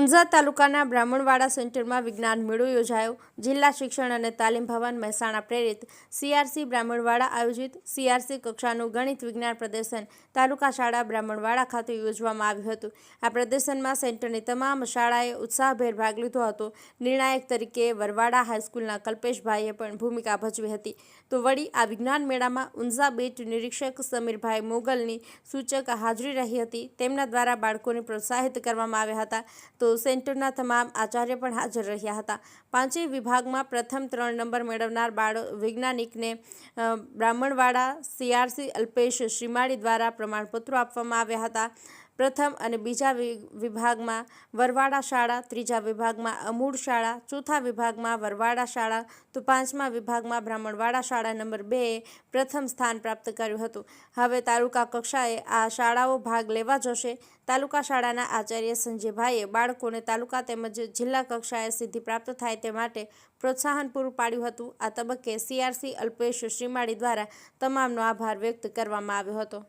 ઊંઝા તાલુકાના બ્રાહ્મણવાડા સેન્ટરમાં વિજ્ઞાન મેળો યોજાયો. જિલ્લા શિક્ષણ અને તાલીમ ભવન મહેસાણા પ્રેરિત સીઆરસી બ્રાહ્મણવાડા આયોજિત સીઆરસી કક્ષાનું ગણિત વિજ્ઞાન પ્રદર્શન તાલુકા શાળા બ્રાહ્મણવાડા ખાતે યોજવામાં આવ્યું હતું. આ પ્રદર્શનમાં સેન્ટરની તમામ શાળાએ ઉત્સાહભેર ભાગ લીધો હતો. નિર્ણાયક તરીકે વરવાડા હાઈસ્કૂલના કલ્પેશભાઈએ પણ ભૂમિકા ભજવી હતી. તો વળી આ વિજ્ઞાન મેળામાં ઊંઝા બેટ નિરીક્ષક સમીરભાઈ મોગલની સૂચક હાજરી રહી હતી. તેમના દ્વારા બાળકોને પ્રોત્સાહિત કરવામાં આવ્યા હતા. તો સેન્ટરના તમામ આચાર્ય પણ હાજર રહ્યા હતા. પાંચેય વિભાગમાં પ્રથમ ત્રણ નંબર મેળવનાર બાળ વૈજ્ઞાનિકને બ્રાહ્મણવાડા સીઆરસી અલ્પેશ શ્રીમાળી દ્વારા પ્રમાણપત્રો આપવામાં આવ્યા હતા. પ્રથમ અને બીજા વિભાગમાં વરવાડા શાળા, ત્રીજા વિભાગમાં અમૂળ શાળા, ચોથા વિભાગમાં વરવાડા શાળા, તો પાંચમા વિભાગમાં બ્રાહ્મણવાડા શાળા નંબર બેએ પ્રથમ સ્થાન પ્રાપ્ત કર્યું હતું. હવે તાલુકા કક્ષાએ આ શાળાઓ ભાગ લેવા જશે. તાલુકા શાળાના આચાર્ય સંજયભાઈએ બાળકોને તાલુકા તેમજ જિલ્લા કક્ષાએ સિદ્ધિ પ્રાપ્ત થાય તે માટે પ્રોત્સાહન પૂરું પાડ્યું હતું. આ તબક્કે સીઆરસી અલ્પેશ શ્રીમાળી દ્વારા તમામનો આભાર વ્યક્ત કરવામાં આવ્યો હતો.